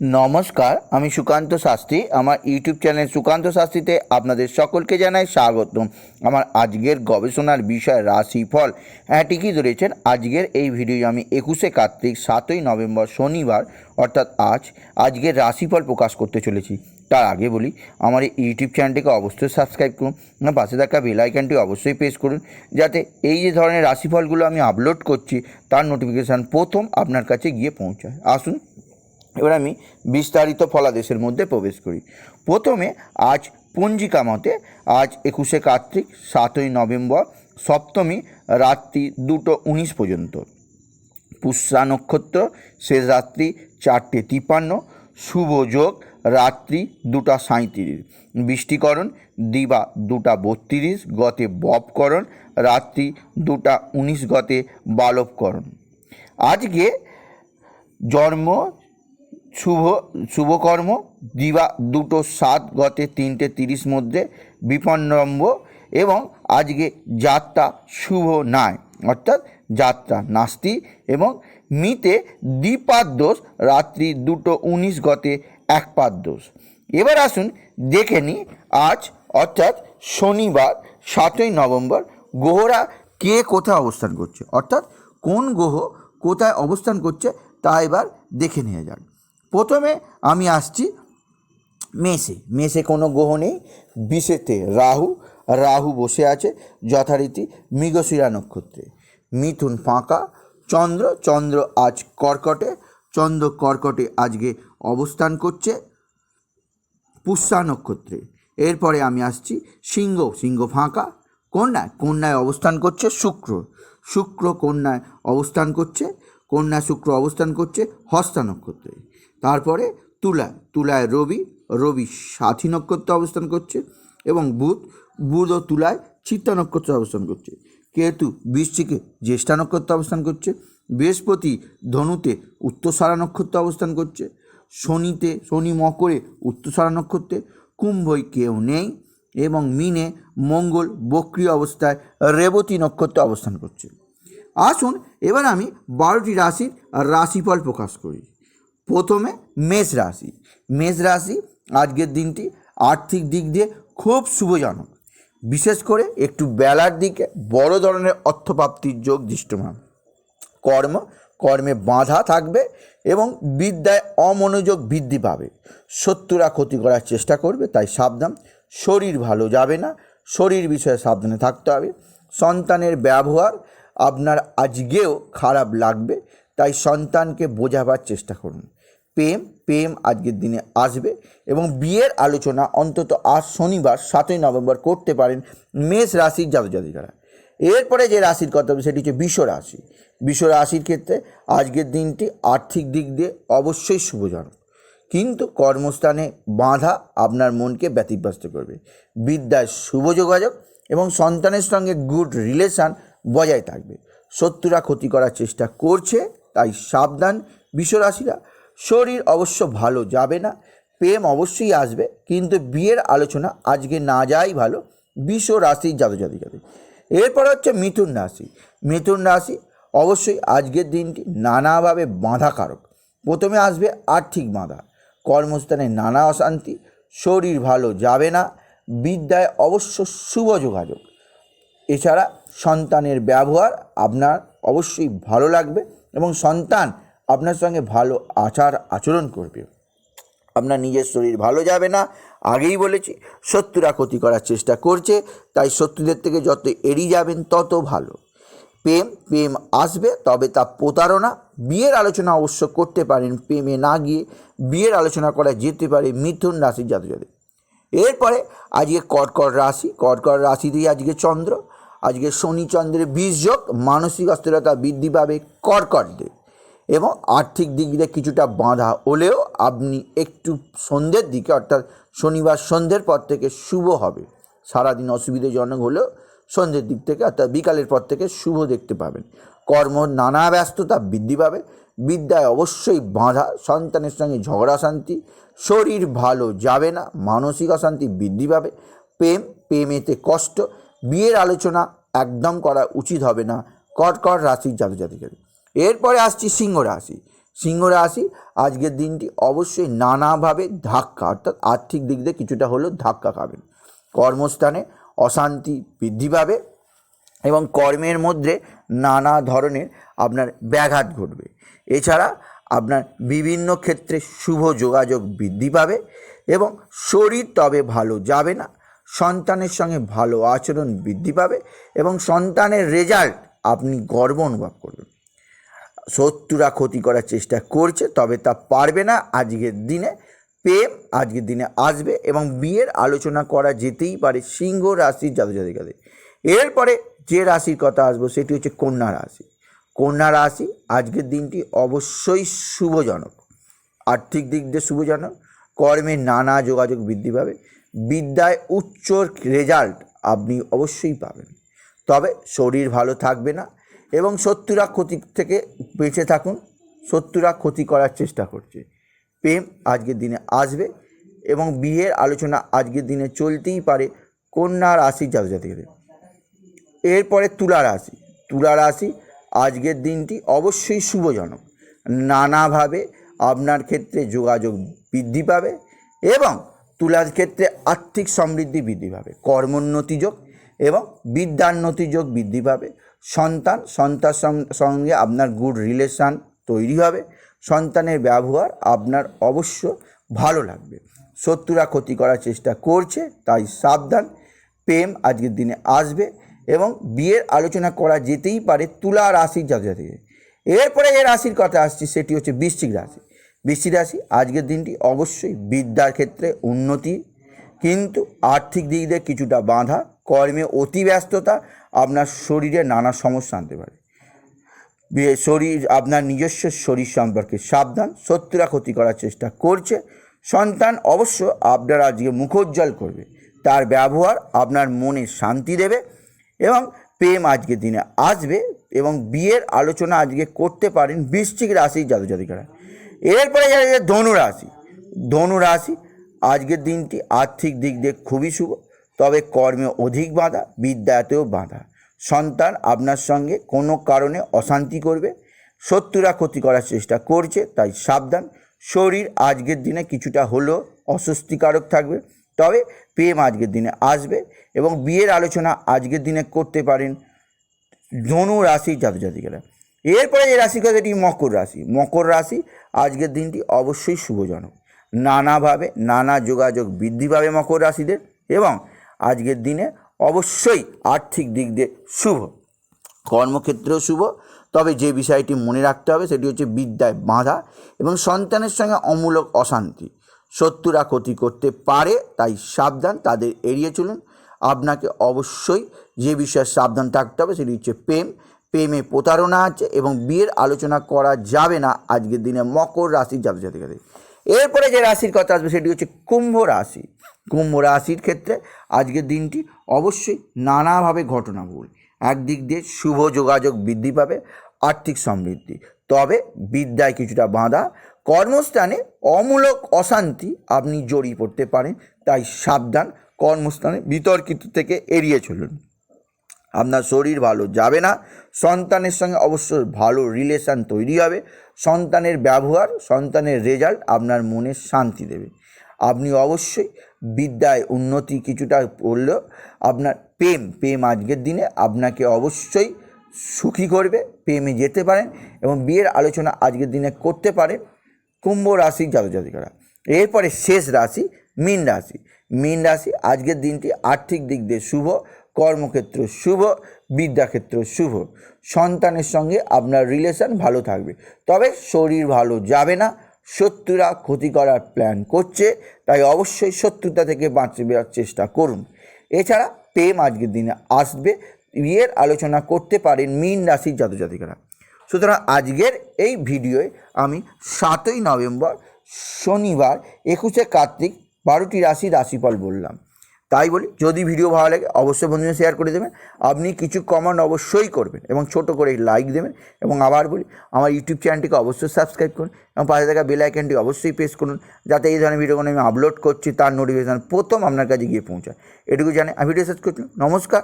নমস্কার, আমি সুকান্ত শাস্ত্রী। আমার ইউটিউব চ্যানেল সুকান্ত শাস্ত্রীতে আপনাদের সকলকে জানাই স্বাগতম। আমার আজকের গবেষণার বিষয় রাশিফল। হ্যাঁ ঠিকই ধরেছেন, আজকের এই ভিডিও আমি একুশে কার্তিক, সাতই নভেম্বর শনিবার, অর্থাৎ আজ, আজকের রাশিফল প্রকাশ করতে চলেছি। তার আগে বলি, আমার এই ইউটিউব চ্যানেলটিকে অবশ্যই সাবস্ক্রাইব করুন, আর পাশে থাকা বেল অবশ্যই প্রেস করুন, যাতে এই যে ধরনের রাশিফলগুলো আমি আপলোড করছি, তার নোটিফিকেশান প্রথম আপনার কাছে গিয়ে পৌঁছায়। আসুন এবার আমি বিস্তারিত ফলাদেশের মধ্যে প্রবেশ করি। প্রথমে আজ পঞ্জিকা মতে আজ একুশে কার্তিক, সাতই নভেম্বর, সপ্তমী রাত্রি দুটো উনিশ পর্যন্ত। পুষ্যা নক্ষত্র, শেষ রাত্রি চারটে তিপান্ন শুভ যোগ রাত্রি দুটা সাঁত্রিশ বৃষ্টিকরণ, দিবা দুটা বত্রিশ, গতে বপকরণ, রাত্রি দুটা উনিশ, গতে বালবকরণ। আজকে জন্ম শুভ, শুভকর্ম, দিবা দুটো সাত, গতে তিনটে তিরিশ মধ্যে বিপন্নম্ব এবং আজকে যাত্রা শুভ নয়, অর্থাৎ যাত্রা নাস্তি এবং মিতে দ্বিপাদ দোষ, রাত্রি দুটো উনিশ, গতে এক পাদ দোষ। এবার আসুন দেখে নিই আজ, অর্থাৎ শনিবার, সাতই নভেম্বর, গ্রহরা কে কোথায় অবস্থান করছে, অর্থাৎ কোন গ্রহ কোথায় অবস্থান করছে তা এবার দেখে নিয়ে যাক। প্রথমে আমি আসছি মেষে মেষে কোনো গ্রহ নেই। বিশেতে রাহু রাহু বসে আছে যথারীতি মৃগশিরা নক্ষত্রে। মিথুন ফাঁকা, চন্দ্র চন্দ্র আজ কর্কটে, চন্দ্র কর্কটে আজকে অবস্থান করছে পুষ্যা নক্ষত্রে। এরপরে আমি আসছি সিংহ সিংহ ফাঁকা, কন্যায় কন্যায় অবস্থান করছে শুক্র। শুক্র কন্যায় অবস্থান করছে কন্যা শুক্র অবস্থান করছে হস্তা নক্ষত্রে। তারপরে তুলা তুলায় রবি রবি সাথী নক্ষত্রে অবস্থান করছে এবং বুধ বুধ ও তুলায় চিত্তা নক্ষত্রে অবস্থান করছে। কেতু বৃশ্চিকে জ্যেষ্ঠা নক্ষত্রে অবস্থান করছে, বৃহস্পতি ধনুতে উত্তরসারা নক্ষত্রে অবস্থান করছে, শনিতে, শনি মকরে উত্তরসারা নক্ষত্রে, কুম্ভই কেউ নেই এবং মিনে মঙ্গল বক্রি অবস্থায় রেবতী নক্ষত্রে অবস্থান করছে। আসুন এবার আমি বারোটি রাশির রাশিফল প্রকাশ করি। প্রথমে মেষ রাশি। মেষ রাশি আজকের দিনটি আর্থিক দিক দিয়ে খুব শুভজনক। বিশেষ করে একটু বেলার দিকে বড় ধরনের অর্থপ্রাপ্তির যোগ দৃষ্টমান। কর্ম, কর্মে বাধা থাকবে এবং বিদ্যায় অমনোযোগ বৃদ্ধি পাবে। শত্রুরা ক্ষতি করার চেষ্টা করবে, তাই সাবধান। শরীর ভালো যাবে না, শরীর বিষয়ে সাবধানে থাকতে হবে। সন্তানের ব্যবহার আপনার আজকেও খারাপ লাগবে, তাই সন্তানকে বোঝাবার চেষ্টা করুন। প্রেম প্রেম আজকের দিনে আসবে এবং বিয়ের আলোচনা অন্তত আজ শনিবার, সাতই নভেম্বর করতে পারেন মেষ রাশির জাতজাতিকারা। এরপরে যে রাশির কথা সেটি হচ্ছে বিশ্ব রাশি। বিশ্ব রাশির ক্ষেত্রে আজকের দিনটি আর্থিক দিক দিয়ে অবশ্যই শুভজনক। কিন্তু কর্মস্থানে বাঁধা আপনার মনকে ব্যতিব্যস্ত করবে। বিদ্যায় শুভ যোগাযোগ এবং সন্তানের সঙ্গে গুড রিলেশান বজায় থাকবে। শত্রুরা ক্ষতি করার চেষ্টা করছে, তাই সাবধান। বিশ্বরাশিরা শরীর অবশ্য ভালো যাবে না, প্রেম অবশ্যই আসবে, কিন্তু বিয়ের আলোচনা আজকে না যাই ভালো, বিষ রাশির জাতজাতিকাদের এরপর হচ্ছে মিথুন রাশি। মিথুন রাশি অবশ্যই আজকের দিনটি নানাভাবে বাঁধাকারক। প্রথমে আসবে আর্থিক বাঁধা। কর্মস্থানে নানা অশান্তি, শরীর ভালো যাবে না, বিদ্যায় অবশ্য শুভ যোগাযোগ। এছাড়া সন্তানের ব্যবহার আপনার অবশ্যই ভালো লাগবে এবং সন্তান আপনার সঙ্গে ভালো আচার আচরণ করবে। আপনার নিজের শরীর ভালো যাবে না। আগেই বলেছি, শত্রুরা ক্ষতি করার চেষ্টা করছে, তাই শত্রুদের থেকে যত এড়িয়ে যাবেন, তত ভালো। প্রেম প্রেম আসবে, তবে তা প্রতারণা। বিয়ের আলোচনা অবশ্য করতে পারেন, প্রেমে না গিয়ে বিয়ের আলোচনা করা যেতে পারে মিথুন রাশির জাতজাদের এরপরে আজকে কর্কট রাশি, কর্কট রাশিতেই আজকে চন্দ্র। আজকে শনি চন্দ্রের বীজ যোগ, মানসিক অস্থিরতা বৃদ্ধি পাবে কর্কটদের। এবং আর্থিক দিক দিয়ে কিছুটা বাঁধা হলেও আপনি একটু সন্ধ্যের দিকে, অর্থাৎ শনিবার সন্ধ্যের পর থেকে শুভ হবে। সারাদিন অসুবিধাজনক হলেও সন্ধ্যের দিক থেকে, অর্থাৎ বিকালের পর থেকে শুভ দেখতে পাবেন। কর্ম নানা ব্যস্ততা বৃদ্ধি পাবে। বিদ্যায় অবশ্যই বাঁধা, সন্তানের সঙ্গে ঝগড়া শান্তি, শরীর ভালো যাবে না, মানসিক অশান্তি বৃদ্ধি পাবে, প্রেম, প্রেমেতে কষ্ট, বিয়ের আলোচনা একদম করা উচিত হবে না, কর্কট রাশির জাতজাতিকারী এরপরে আসছি সিংহ রাশি। সিংহ রাশি, আজকের দিনটি অবশ্যই নানাভাবে ধাক্কা, অর্থাৎ আর্থিক দিক দিয়ে কিছুটা হলেও ধাক্কা খাবেন কর্মস্থানে অশান্তি বৃদ্ধি পাবে এবং কর্মের মধ্যে নানা ধরনের আপনার ব্যাঘাত ঘটবে। এছাড়া আপনার বিভিন্ন ক্ষেত্রে শুভ যোগাযোগ বৃদ্ধি পাবে এবং শরীর তবে ভালো যাবে না, সন্তানের সঙ্গে ভালো আচরণ বৃদ্ধি পাবে এবং সন্তানের রেজাল্ট আপনি গর্ব অনুভব করবেন। শত্রুরা ক্ষতি করার চেষ্টা করছে, তবে তা পারবে না আজকের দিনে। প্রেম আজকের দিনে আসবে এবং বিয়ের আলোচনা করা যেতেই পারে সিংহ রাশির জাতক জাতিকাদের এরপরে যে রাশির কথা আসব সেটি হচ্ছে কন্যা রাশি। কন্যা রাশি আজকের দিনটি অবশ্যই শুভজনক। আর্থিক দিক দিয়ে শুভজনক, কর্মে নানা যোগাযোগ বৃদ্ধি পাবে, বিদ্যায় উচ্চ রেজাল্ট আপনি অবশ্যই পাবেন। তবে শরীর ভালো থাকবে না এবং শত্রুরা ক্ষতি থেকে বেঁচে থাকুন, শত্রুরা ক্ষতি করার চেষ্টা করছে। প্রেম আজকের দিনে আসবে এবং বিয়ের আলোচনা আজকের দিনে চলতেই পারে কন্যা রাশি জাতক জাতিকাদের এরপরে তুলা রাশি। তুলা রাশি আজকের দিনটি অবশ্যই শুভজনক। নানাভাবে আপনার ক্ষেত্রে যোগাযোগ বৃদ্ধি পাবে এবং তুলার ক্ষেত্রে আর্থিক সমৃদ্ধি বৃদ্ধি পাবে। কর্মোন্নতি যোগ এবং বিদ্যান্নতি যোগ বৃদ্ধি পাবে। সন্তান সন্তান সঙ্গে আপনার গুড রিলেশান তৈরি হবে। সন্তানের ব্যবহার আপনার অবশ্য ভালো লাগবে। শত্রুরা ক্ষতি করার চেষ্টা করছে, তাই সাবধান। প্রেম আজকের দিনে আসবে এবং বিয়ের আলোচনা করা যেতেই পারে তুলা রাশির জাতজাতিকে এরপরে যে রাশির কথা আসছি, সেটি হচ্ছে বৃশ্চিক রাশি। বৃশ্চিক রাশি আজকের দিনটি অবশ্যই বিদ্যার ক্ষেত্রে উন্নতি কিন্তু আর্থিক দিক দিয়ে কিছুটা বাঁধা, কর্মে অতি ব্যস্ততা, আপনার শরীরে নানা সমস্যা আনতে পারে। শরীর, আপনার নিজস্ব শরীর সম্পর্কে সাবধান, শত্রুরা ক্ষতি করার চেষ্টা করছে। সন্তান অবশ্য আপনার আজকে মুখোজ্জ্বল করবে। তার ব্যবহার আপনার মনে শান্তি দেবে এবং প্রেম আজকের দিনে আসবে এবং বিয়ের আলোচনা আজকে করতে পারেন বৃশ্চিক রাশি জাতক জাতিকারা এরপরে ধনু রাশি। ধনু রাশি আজকের দিনটি আর্থিক দিক দিয়ে খুবই শুভ, তবে কর্মে অধিক বাধা, বিদ্যাতেও বাধা। সন্তান আপনার সঙ্গে কোনো কারণে অশান্তি করবে, শত্রুরা ক্ষতি করার চেষ্টা করছে, তাই সাবধান। শরীর আজকের দিনে কিছুটা হলেও অস্বস্তিকারক থাকবে, তবে প্রেম আজকের দিনে আসবে এবং বিয়ের আলোচনা আজকের দিনে করতে পারেন ধনু রাশির জাতক জাতিকারা এরপরে যে রাশি কথাটি মকর রাশি। মকর রাশি আজকের দিনটি অবশ্যই শুভজনক। নানাভাবে নানা যোগাযোগ বৃদ্ধি পাবে মকর রাশিদের এবং আজকের দিনে অবশ্যই আর্থিক দিক দিয়ে শুভ, কর্মক্ষেত্রেও শুভ। তবে যে বিষয়টি মনে রাখতে হবে সেটি হচ্ছে বিদ্যায় বাঁধা এবং সন্তানের সঙ্গে অমূলক অশান্তি। শত্রুরা ক্ষতি করতে পারে, তাই সাবধান, তাদের এড়িয়ে চলুন। আপনাকে অবশ্যই যে বিষয়ে সাবধান থাকতে হবে সেটি হচ্ছে প্রেম। প্রেমে প্রতারণা আছে এবং বিয়ের আলোচনা করা যাবে না আজকের দিনে মকর রাশির জাতক জাতিকাদের। এরপরে যে রাশির কথা আসবে সেটি হচ্ছে কুম্ভ রাশি। কুম্ভ রাশির ক্ষেত্রে আজকের দিনটি অবশ্যই নানাভাবে ঘটনাবহুল। একদিক দিয়ে শুভ যোগাযোগ বৃদ্ধি পাবে, আর্থিক সমৃদ্ধি। তবে বিদ্যায় কিছুটা বাঁধা, কর্মস্থানে অমূলক অশান্তি আপনি জড়িয়ে পড়তে পারেন, তাই সাবধান, কর্মস্থানে বিতর্কিত থেকে এড়িয়ে চলুন। আপনার শরীর ভালো যাবে না। সন্তানের সঙ্গে অবশ্যই ভালো রিলেশান তৈরি হবে। সন্তানের ব্যবহার, সন্তানের রেজাল্ট আপনার মনে শান্তি দেবে। আপনি অবশ্যই বিদ্যায় উন্নতি কিছুটা করলেও আপনার প্রেম প্রেম আজকের দিনে আপনাকে অবশ্যই সুখী করবে, প্রেমে যেতে পারেন এবং বিয়ের আলোচনা আজকের দিনে করতে পারে কুম্ভ রাশির জাতক জাতিকারা এরপরে শেষ রাশি মীন রাশি। মীন রাশি আজকের দিনটি আর্থিক দিক দিয়ে শুভ। কর্মক্ষেত্র শুভ, বিদ্যাক্ষেত্র শুভ। সন্তানের সঙ্গে আপনার রিলেশন ভালো থাকবে। তবে শরীর ভালো যাবে না। শত্রুরা ক্ষতি করার প্ল্যান করছে, তাই অবশ্যই শত্রুতা থেকে বাঁচবার চেষ্টা করুন। এছাড়া প্রেম আজকের দিনে আসবে। বিয়ের আলোচনা করতে পারেন মীন রাশির জাতক জাতিকারা সুতরাং আজকের এই ভিডিওয় আমি সাতই নভেম্বর শনিবার একুশে কার্তিক বারোটি রাশি রাশিফল বললাম। তাই বলি, যদি ভিডিও ভালো লাগে, অবশ্যই বন্ধুদের শেয়ার করে দেবেন। আপনি কিছু কমেন্ট অবশ্যই করবেন এবং ছোট করে লাইক দেবেন। এবং আবার বলি, আমার ইউটিউব চ্যানেলটিকে অবশ্যই সাবস্ক্রাইব করুন এবং পাশে থাকা বেল আইকনটি অবশ্যই প্রেস করুন, যাতে এই ধরনের ভিডিওগুলো আমি আপলোড করছি, তার নোটিফিকেশান প্রথম আপনার কাছে গিয়ে পৌঁছায়। এটুকু জানে আমি ভিডিও শেষ করছি। নমস্কার।